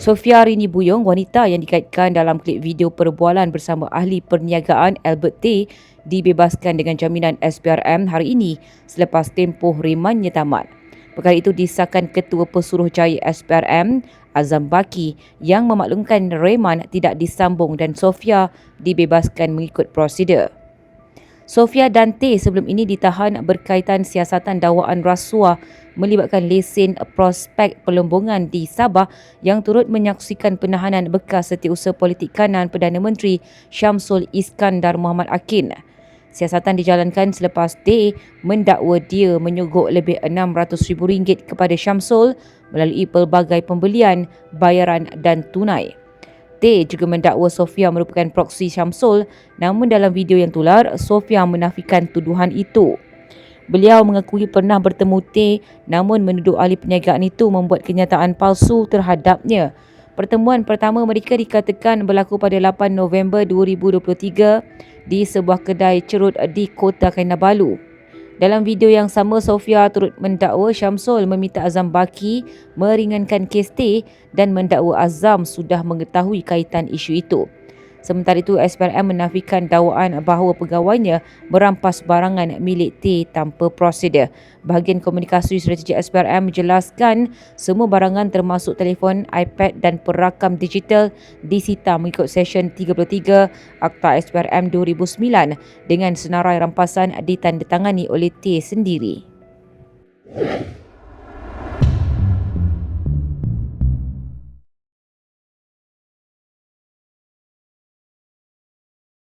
Sofia Rini Buyong, wanita yang dikaitkan dalam klip video perbualan bersama ahli perniagaan Albert T dibebaskan dengan jaminan SPRM hari ini selepas tempoh remannya tamat. Perkara itu disahkan Ketua Pesuruhjaya SPRM Azam Baki yang memaklumkan reman tidak disambung dan Sofia dibebaskan mengikut prosedur. Sofia Dante sebelum ini ditahan berkaitan siasatan dakwaan rasuah melibatkan lesen prospek pelombongan di Sabah yang turut menyaksikan penahanan bekas setiausaha politik kanan Perdana Menteri Syamsul Iskandar Muhammad Akin. Siasatan dijalankan selepas D mendakwa dia menyogok lebih RM600,000 kepada Syamsul melalui pelbagai pembelian, bayaran dan tunai. T juga mendakwa Sofia merupakan proksi Syamsul namun dalam video yang tular, Sofia menafikan tuduhan itu. Beliau mengakui pernah bertemu T namun menuduh ahli perniagaan itu membuat kenyataan palsu terhadapnya. Pertemuan pertama mereka dikatakan berlaku pada 8 November 2023 di sebuah kedai cerut di Kota Kinabalu. Dalam video yang sama, Sofia turut mendakwa Syamsul meminta Azam Baki meringankan kes T dan mendakwa Azam sudah mengetahui kaitan isu itu. Sementara itu, SPRM menafikan dakwaan bahawa pegawainya merampas barangan milik T tanpa prosedur. Bahagian komunikasi strategi SPRM menjelaskan semua barangan termasuk telefon, iPad dan perakam digital disita mengikut Session 33 Akta SPRM 2009 dengan senarai rampasan ditandatangani oleh T sendiri.